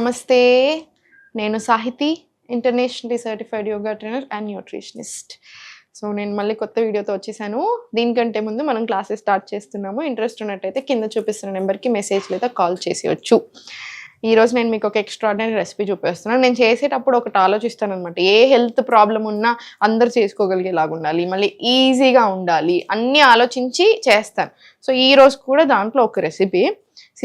నమస్తే. నేను Sahithi internationally certified yoga trainer and nutritionist. So నేను మళ్ళీ కొత్త వీడియోతో వచ్చేసాను. దీనికంటే ముందు మనం క్లాసెస్ స్టార్ట్ చేస్తున్నాము. ఇంట్రెస్ట్ ఉన్నట్టయితే కింద చూపిస్తున్న నెంబర్కి మెసేజ్ లేదా కాల్ చేసేయచ్చు. ఈరోజు నేను మీకు ఒక ఎక్స్ట్రాడినరీ రెసిపీ చూపిస్తున్నాను. నేను చేసేటప్పుడు ఒకటి ఆలోచిస్తాను అనమాట ఏ హెల్త్ ప్రాబ్లం ఉన్నా అందరు చేసుకోగలిగేలాగా ఉండాలి. మళ్ళీ ఈజీగా ఉండాలి అన్నీ ఆలోచించి చేస్తాను. సో ఈ రోజు కూడా దాంట్లో ఒక రెసిపీ.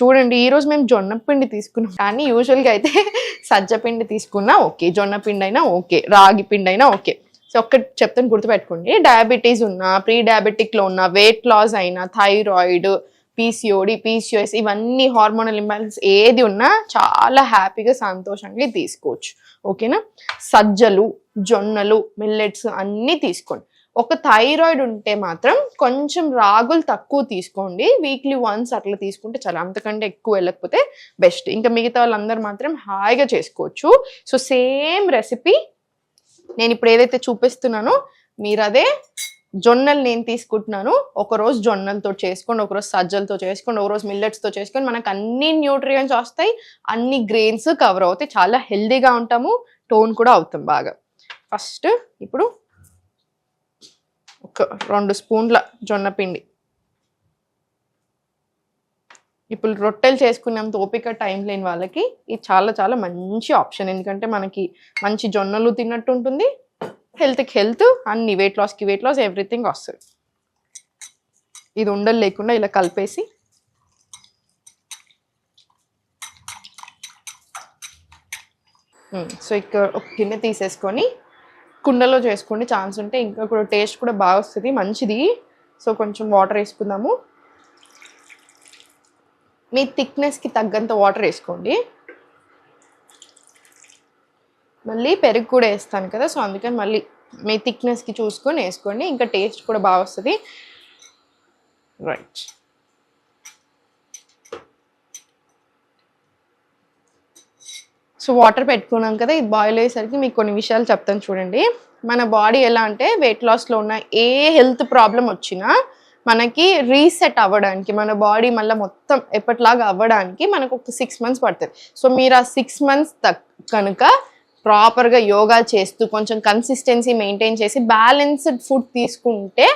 చూడండి ఈ రోజు మేము జొన్నపిండి తీసుకున్నాం. కానీ యూజువల్గా అయితే సజ్జ పిండి తీసుకున్నా ఓకే జొన్న పిండి అయినా ఓకే రాగి పిండి అయినా ఓకే. సో ఒక్కటి చెప్తాను గుర్తుపెట్టుకోండి. డయాబెటీస్ ఉన్నా ప్రీ డయాబెటిక్లో ఉన్న వెయిట్ లాస్ అయినా థైరాయిడ్ పీసీఓడి పీసీఓఎస్ ఇవన్నీ హార్మోనల్ ఇంబ్యాలెన్స్ ఏది ఉన్నా చాలా హ్యాపీగా సంతోషంగా తీసుకోవచ్చు. ఓకేనా? సజ్జలు జొన్నలు మిల్లెట్స్ అన్నీ తీసుకోండి. ఒక థైరాయిడ్ ఉంటే మాత్రం కొంచెం రాగులు తక్కువ తీసుకోండి. వీక్లీ వన్స్ అట్లా తీసుకుంటే చాలా అంతకంటే ఎక్కువ వెళ్ళకపోతే బెస్ట్ ఇంకా మిగతా వాళ్ళందరూ మాత్రం హాయిగా చేసుకోవచ్చు. సో సేమ్ రెసిపీ నేను ఇప్పుడు ఏదైతే చూపిస్తున్నానో మీరు అదే జొన్నలు నేను తీసుకుంటున్నాను. ఒకరోజు జొన్నలతో చేసుకోండి ఒకరోజు సజ్జలతో చేసుకోండి ఒకరోజు మిల్లెట్స్తో చేసుకోండి. మనకు అన్ని న్యూట్రియంట్స్ వస్తాయి అన్ని గ్రెయిన్స్ కవర్ అవుతాయి. చాలా హెల్దీగా ఉంటాము టోన్ కూడా అవుతాం బాగా. ఫస్ట్ ఇప్పుడు ఒక రెండు స్పూన్ల జొన్న పిండి. ఇప్పుడు రొట్టెలు చేసుకునేంత ఓపిక టైం లేని వాళ్ళకి ఇది చాలా చాలా మంచి ఆప్షన్. ఎందుకంటే మనకి మంచి జొన్నలు తిన్నట్టు ఉంటుంది. హెల్త్కి హెల్త్ అన్ని వెయిట్ లాస్కి వెయిట్ లాస్ ఎవ్రీథింగ్ వస్తుంది. ఇది ఉండలు లేకుండా ఇలా కలిపేసి సో ఇక్కడ ఒక గిన్నె తీసేసుకొని కుండలో చేసుకోండి. ఛాన్స్ ఉంటే ఇంకా కూడా టేస్ట్ కూడా బాగా వస్తుంది. మంచిది. సో కొంచెం వాటర్ వేసుకుందాము. మీ థిక్నెస్కి తగ్గంత వాటర్ వేసుకోండి. మళ్ళీ పెరుగు కూడా వేస్తాను కదా సో అందుకని మళ్ళీ మీ థిక్నెస్కి చూసుకొని వేసుకోండి. ఇంకా టేస్ట్ కూడా బాగా వస్తుంది. రైట్. సో వాటర్ పెట్టుకున్నాం కదా ఇది బాయిల్ అయ్యేసరికి మీకు కొన్ని విషయాలు చెప్తాను చూడండి. మన బాడీ ఎలా అంటే వెయిట్ లాస్లో ఉన్న ఏ హెల్త్ ప్రాబ్లం వచ్చినా మనకి రీసెట్ అవ్వడానికి మన బాడీ మళ్ళీ మొత్తం ఎప్పటిలాగా అవ్వడానికి మనకు ఒక సిక్స్ మంత్స్ పడుతుంది. సో మీరు ఆ సిక్స్ మంత్స్ తక్ కనుక ప్రాపర్గా యోగా చేస్తూ కొంచెం కన్సిస్టెన్సీ మెయింటైన్ చేసి బ్యాలెన్స్డ్ ఫుడ్ తీసుకుంటే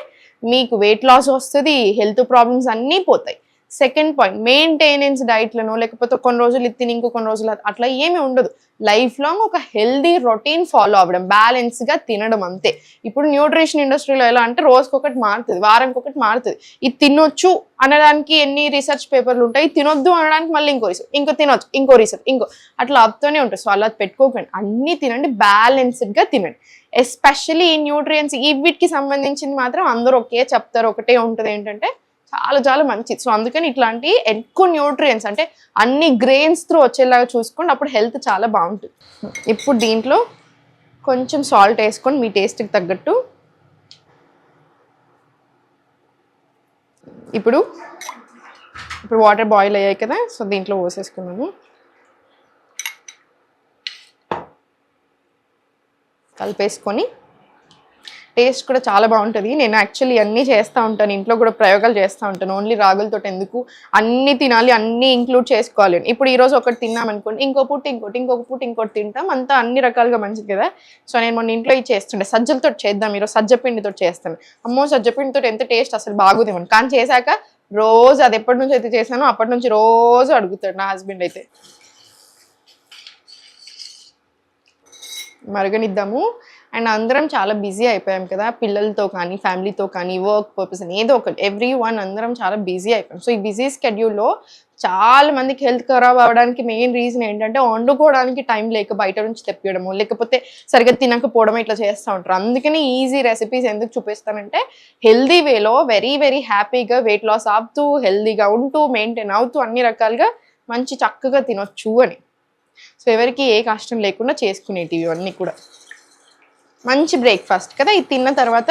మీకు వెయిట్ లాస్ వస్తుంది హెల్త్ ప్రాబ్లమ్స్ అన్నీ పోతాయి. సెకండ్ పాయింట్ మెయింటెనెన్స్ డైట్లను లేకపోతే కొన్ని రోజులు ఇది తిని ఇంకో కొన్ని రోజులు అట్లా ఏమీ ఉండదు. లైఫ్ లాంగ్ ఒక హెల్దీ రొటీన్ ఫాలో అవ్వడం బ్యాలెన్స్గా తినడం అంతే. ఇప్పుడు న్యూట్రిషన్ ఇండస్ట్రీలో ఎలా అంటే రోజుకి ఒకటి మారుతుంది వారానికి ఒకటి మారుతుంది. ఇది తినొచ్చు అనడానికి ఎన్ని రీసెర్చ్ పేపర్లు ఉంటాయి తినొద్దు అనడానికి మళ్ళీ ఇంకో రీసెర్చ్ ఇంకో తినొచ్చు ఇంకో రీసెర్చ్ ఇంకో అట్లా అప్తూనే ఉంటుంది. సో అలా పెట్టుకోకండి అన్నీ తినండి బ్యాలెన్స్డ్గా తినండి. ఎస్పెషల్లీ ఈ న్యూట్రియన్స్ ఈ వీటికి సంబంధించింది మాత్రం అందరూ ఒకే చెప్తారు ఒకటే ఉంటుంది ఏంటంటే చాలా చాలా మంచిది. సో అందుకని ఇట్లాంటి ఎక్కువ న్యూట్రియన్స్ అంటే అన్ని గ్రెయిన్స్ త్రూ వచ్చేలాగా చూసుకోండి. అప్పుడు హెల్త్ చాలా బాగుంటుంది. ఇప్పుడు దీంట్లో కొంచెం సాల్ట్ వేసుకొని మీ టేస్ట్కి తగ్గట్టు ఇప్పుడు ఇప్పుడు వాటర్ బాయిల్ అయ్యాయి కదా సో దీంట్లో పోసేసుకున్నాను కలిపేసుకొని టేస్ట్ కూడా చాలా బాగుంటుంది. నేను యాక్చువల్లీ అన్నీ చేస్తూ ఉంటాను. ఇంట్లో కూడా ప్రయోగాలు చేస్తూ ఉంటాను. ఓన్లీ రాగులతో ఎందుకు? అన్నీ తినాలి అన్నీ ఇంక్లూడ్ చేసుకోవాలి. ఇప్పుడు ఈరోజు ఒకటి తిన్నాం అనుకోండి ఇంకో పూట ఇంకోటి ఇంకొక పూట ఇంకోటి తింటాం. అంతా అన్ని రకాలుగా మంచిది కదా. సో నేను మొన్న ఇంట్లో ఇది చేస్తుండే. సజ్జలతో చేద్దాం ఈరోజు. సజ్జ పిండితో చేస్తాను. అమ్మో సజ్జ పిండితో ఎంత టేస్ట్ అసలు బాగుదేమని కానీ చేశాక రోజు అది ఎప్పటి నుంచి అయితే చేశానో అప్పటి నుంచి రోజు అడుగుతాడు నా హస్బెండ్ అయితే. మరగనిద్దాము. అండ్ అందరం చాలా బిజీ అయిపోయాం కదా పిల్లలతో కానీ ఫ్యామిలీతో కానీ వర్క్ పర్పస్ అని ఏదో ఒకటి. ఎవ్రీ వన్ అందరం చాలా బిజీ అయిపోయాం. సో ఈ బిజీ స్కెడ్యూల్లో చాలా మందికి హెల్త్ ఖరాబ్ అవ్వడానికి మెయిన్ రీజన్ ఏంటంటే వండుకోవడానికి టైం లేక బయట నుంచి తెప్పియడము లేకపోతే సరిగ్గా తినకపోవడం ఇట్లా చేస్తూ ఉంటారు. అందుకని ఈజీ రెసిపీస్ ఎందుకు చూపిస్తానంటే హెల్దీ వేలో వెరీ వెరీ హ్యాపీగా వెయిట్ లాస్ ఆపుతూ హెల్దీగా ఉంటూ మెయింటైన్ అవుతూ అన్ని రకాలుగా మంచి చక్కగా తినొచ్చు అని. సో ఎవరికి ఏ కష్టం లేకుండా చేసుకునేటివి అన్నీ కూడా. మంచి బ్రేక్ఫాస్ట్ కదా? ఇది తిన్న తర్వాత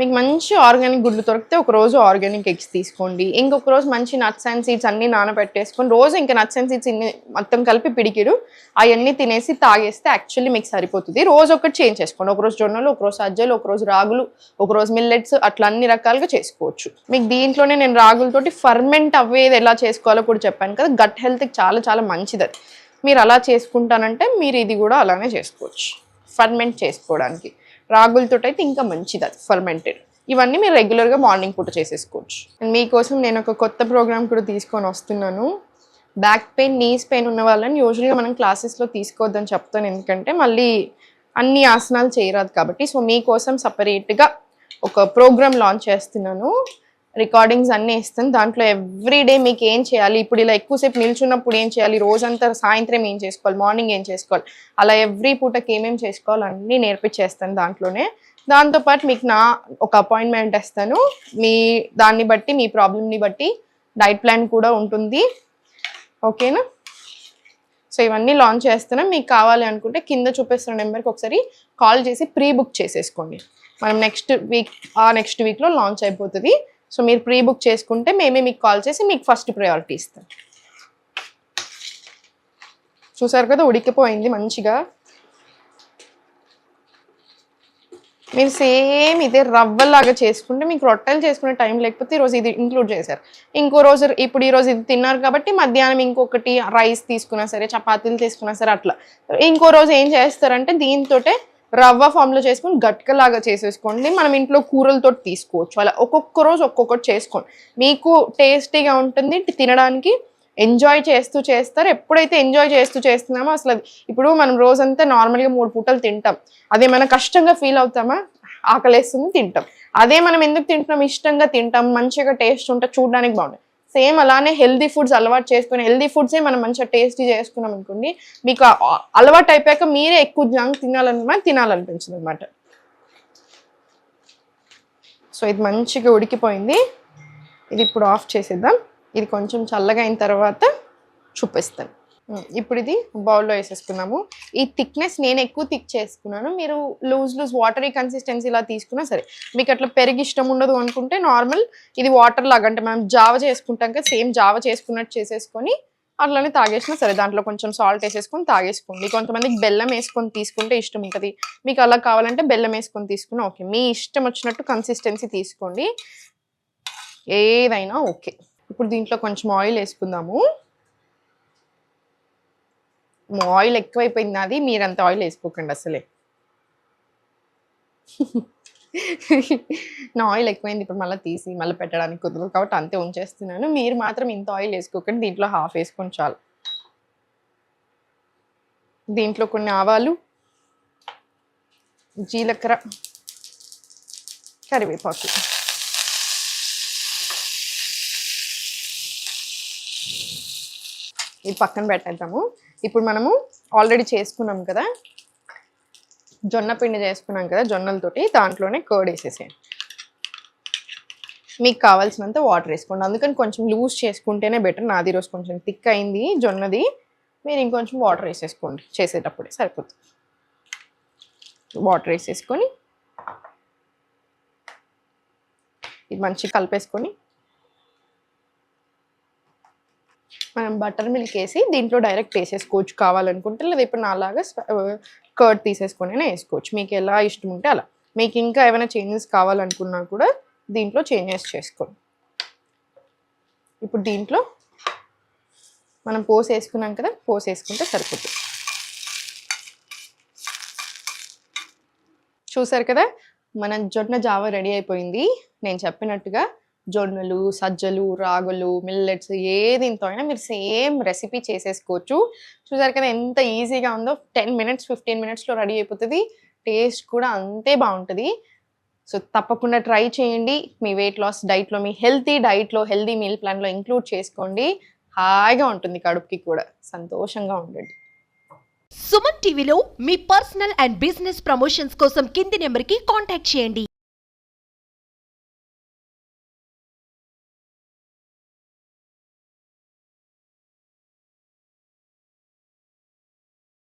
మీకు మంచి ఆర్గానిక్ గుడ్లు దొరికితే ఒక రోజు ఆర్గానిక్ ఎగ్స్ తీసుకోండి. ఇంకొక రోజు మంచి నట్స్ అండ్ సీడ్స్ అన్నీ నానబెట్టేసుకొని రోజు ఇంకా నట్స్ అండ్ సీడ్స్ ఇన్ని మొత్తం కలిపి పిడికిడు అవన్నీ తినేసి తాగేస్తే యాక్చువల్లీ మీకు సరిపోతుంది. రోజు ఒకటి చేంజ్ చేసుకోండి. ఒక రోజు జొన్నలు ఒకరోజు సజ్జలు ఒక రోజు రాగులు ఒక రోజు మిల్లెట్స్ అట్లా అన్ని రకాలుగా చేసుకోవచ్చు. మీకు దీంట్లోనే నేను రాగులతోటి ఫర్మెంట్ అవ్వేది ఎలా చేసుకోవాలో కూడా చెప్పాను కదా? గట్ హెల్త్కి చాలా చాలా మంచిది అది. మీరు అలా చేసుకుంటానంటే మీరు ఇది కూడా అలానే చేసుకోవచ్చు. ఫర్మెంట్ చేసుకోవడానికి. రాగులతో అయితే ఇంకా మంచిది అది ఫర్మెంటెడ్ ఇవన్నీ మీరు రెగ్యులర్గా మార్నింగ్ పూట చేసేసుకోవచ్చు. అండ్ మీకోసం నేను ఒక కొత్త ప్రోగ్రామ్ కూడా తీసుకొని వస్తున్నాను. బ్యాక్ పెయిన్ నీస్ పెయిన్ ఉన్న వాళ్ళని యూజువల్గా మనం క్లాసెస్లో తీసుకోవద్దని చెప్తాను. ఎందుకంటే మళ్ళీ అన్ని ఆసనాలు చేయరాదు కాబట్టి. సో మీకోసం సపరేట్గా ఒక ప్రోగ్రామ్ లాంచ్ చేస్తున్నాను. రికార్డింగ్స్ అన్నీ ఇస్తాను. దాంట్లో ఎవ్రీ డే మీకు ఏం చేయాలి? ఇప్పుడు ఇలా ఎక్కువసేపు నిల్చున్నప్పుడు ఏం చేయాలి? రోజంతా సాయంత్రం ఏం చేసుకోవాలి? మార్నింగ్ ఏం చేసుకోవాలి? అలా ఎవ్రీ పూటకి ఏమేమి చేసుకోవాలి? అన్నీ నేర్పించేస్తాను దాంట్లోనే. దాంతోపాటు మీకు నా ఒక అపాయింట్మెంట్ ఇస్తాను. మీ దాన్ని బట్టి మీ ప్రాబ్లమ్ని బట్టి డైట్ ప్లాన్ కూడా ఉంటుంది. ఓకేనా సో ఇవన్నీ లాంచ్ చేస్తాను. మీకు కావాలి అనుకుంటే కింద చూపిస్తున్న నెంబర్కి ఒకసారి కాల్ చేసి ప్రీ బుక్ చేసేసుకోండి. మనం నెక్స్ట్ వీక్ ఆ నెక్స్ట్ వీక్లో లాంచ్ అయిపోతుంది. సో మీరు ప్రీ బుక్ చేసుకుంటే మేమే మీకు కాల్ చేసి మీకు ఫస్ట్ ప్రయారిటీ ఇస్తాం. చూసారు కదా ఉడికిపోయింది మంచిగా. మీరు సేమ్ ఇదే రవ్వలాగా చేసుకుంటే మీకు రొట్టెలు చేసుకునే టైం లేకపోతే ఈరోజు ఇది ఇంక్లూడ్ చేశారు. ఇంకో రోజు ఇప్పుడు ఈరోజు ఇది తిన్నారు కాబట్టి మధ్యాహ్నం ఇంకొకటి రైస్ తీసుకున్నా సరే చపాతీలు తీసుకున్నా సరే అట్లా. ఇంకో రోజు ఏం చేస్తారంటే దీంతో రవ్వ ఫామ్లో చేసుకొని గట్కలాగా చేసేసుకోండి. మనం ఇంట్లో కూరలతో తీసుకోవచ్చు. అలా ఒక్కొక్క రోజు ఒక్కొక్కటి చేసుకోండి. మీకు టేస్టీగా ఉంటుంది. తినడానికి ఎంజాయ్ చేస్తూ చేస్తారు. ఎప్పుడైతే ఎంజాయ్ చేస్తూ చేస్తున్నామో అసలు అది ఇప్పుడు మనం రోజంతా నార్మల్గా మూడు పూటలు తింటాం. అదే కష్టంగా ఫీల్ అవుతామా? ఆకలేస్తుంది తింటాం. అదే మనం ఎందుకు తింటున్నాం? ఇష్టంగా తింటాం. మంచిగా టేస్ట్ ఉంటే చూడడానికి బాగుంటుంది. సేమ్ అలానే హెల్దీ ఫుడ్స్ అలవాటు చేసుకుని హెల్దీ ఫుడ్సే మనం మంచిగా టేస్టీ చేసుకున్నాం అనుకోండి మీకు అలవాటు అయిపోయాక మీరే ఎక్కువ జంక్ తినాలన్నమాట తినాలనిపించింది అనమాట సో ఇది మంచిగా ఉడికిపోయింది. ఇది ఇప్పుడు ఆఫ్ చేసేద్దాం. ఇది కొంచెం చల్లగా అయిన తర్వాత చూపిస్తాను. ఇప్పుడు ఇది బౌల్లో వేసేసుకున్నాము. ఈ థిక్నెస్ నేను ఎక్కువ థిక్ చేసుకున్నాను. మీరు లూజ్ లూజ్ వాటరీ కన్సిస్టెన్సీ ఇలా తీసుకున్నా సరే మీకు అట్లా పెరిగి ఇష్టం ఉండదు అనుకుంటే నార్మల్ ఇది వాటర్ లాగా అంటే మనం జావ చేసుకుంటాం కదా సేమ్ జావ చేసుకున్నట్టు చేసేసుకొని అట్లానే తాగేసినా సరే దాంట్లో కొంచెం సాల్ట్ వేసేసుకొని తాగేసుకోండి. కొంతమందికి బెల్లం వేసుకొని తీసుకుంటే ఇష్టం ఉంటుంది. మీకు అలా కావాలంటే బెల్లం వేసుకొని తీసుకున్నా ఓకే. మీ ఇష్టం వచ్చినట్టు కన్సిస్టెన్సీ తీసుకోండి. ఏదైనా ఓకే. ఇప్పుడు దీంట్లో కొంచెం ఆయిల్ వేసుకుందాము. ఆయిల్ ఎక్కువైపోయింది అది మీరంత ఆయిల్ వేసుకోకండి అసలే. నా ఆయిల్ ఎక్కువైంది ఇప్పుడు మళ్ళీ తీసి మళ్ళీ పెట్టడానికి కుదరదు కాబట్టి అంతే ఉంచేస్తున్నాను. మీరు మాత్రం ఇంత ఆయిల్ వేసుకోకండి దీంట్లో హాఫ్ వేసుకొని చాలు. దీంట్లో కొన్ని ఆవాలు జీలకర్ర కరివేపాకు. ఇది పక్కన పెట్టేద్దాము. ఇప్పుడు మనము ఆల్రెడీ చేసుకున్నాం కదా. జొన్న పిండి చేసుకున్నాం కదా జొన్నలతోటి దాంట్లోనే కర్డ్ వేసేసేయండి. మీకు కావాల్సినంత వాటర్ వేసుకోండి. అందుకని కొంచెం లూజ్ చేసుకుంటేనే బెటర్ నాది రోజు కొంచెం థిక్ అయింది జొన్నది. మీరు ఇంకొంచెం వాటర్ వేసేసుకోండి. చేసేటప్పుడే సరిపోతుంది వాటర్ వేసేసుకొని ఇది మంచిగా కలిపేసుకొని మనం బటర్ మిల్క్ వేసి దీంట్లో డైరెక్ట్ వేసేసుకోవచ్చు. కావాలనుకుంటే లేదా ఇప్పుడు నాలాగా కర్డ్ తీసేసుకొని వేసుకోవచ్చు. మీకు ఎలా ఇష్టం ఉంటే అలా. మీకు ఇంకా ఏమైనా చేంజెస్ కావాలనుకున్నా కూడా దీంట్లో చేంజెస్ చేసుకోండి. ఇప్పుడు దీంట్లో మనం పోసేసుకున్నాం కదా పోసేసుకుంటే సరిపోతుంది. చూసారు కదా మన జొన్న జావ రెడీ అయిపోయింది. నేను చెప్పినట్టుగా జొన్నలు సజ్జలు రాగులు మిల్లెట్స్ ఏ దీంతో అయినా మీరు సేమ్ రెసిపీ చేసేసుకోవచ్చు. చూసారు కదా ఎంత ఈజీగా ఉందో. టెన్ మినిట్స్ ఫిఫ్టీన్ మినిట్స్లో రెడీ అయిపోతుంది. టేస్ట్ కూడా అంతే బాగుంటుంది. సో తప్పకుండా ట్రై చేయండి. మీ వెయిట్ లాస్ డైట్లో మీ హెల్తీ డైట్లో హెల్తీ మీల్ ప్లాన్లో ఇంక్లూడ్ చేసుకోండి. హాయిగా ఉంటుంది కడుపుకి కూడా. సంతోషంగా ఉండండి. సుమన్ టీవీలో మీ పర్సనల్ అండ్ బిజినెస్ ప్రమోషన్స్ కోసం కింది నెంబర్కి కాంటాక్ట్ చేయండి.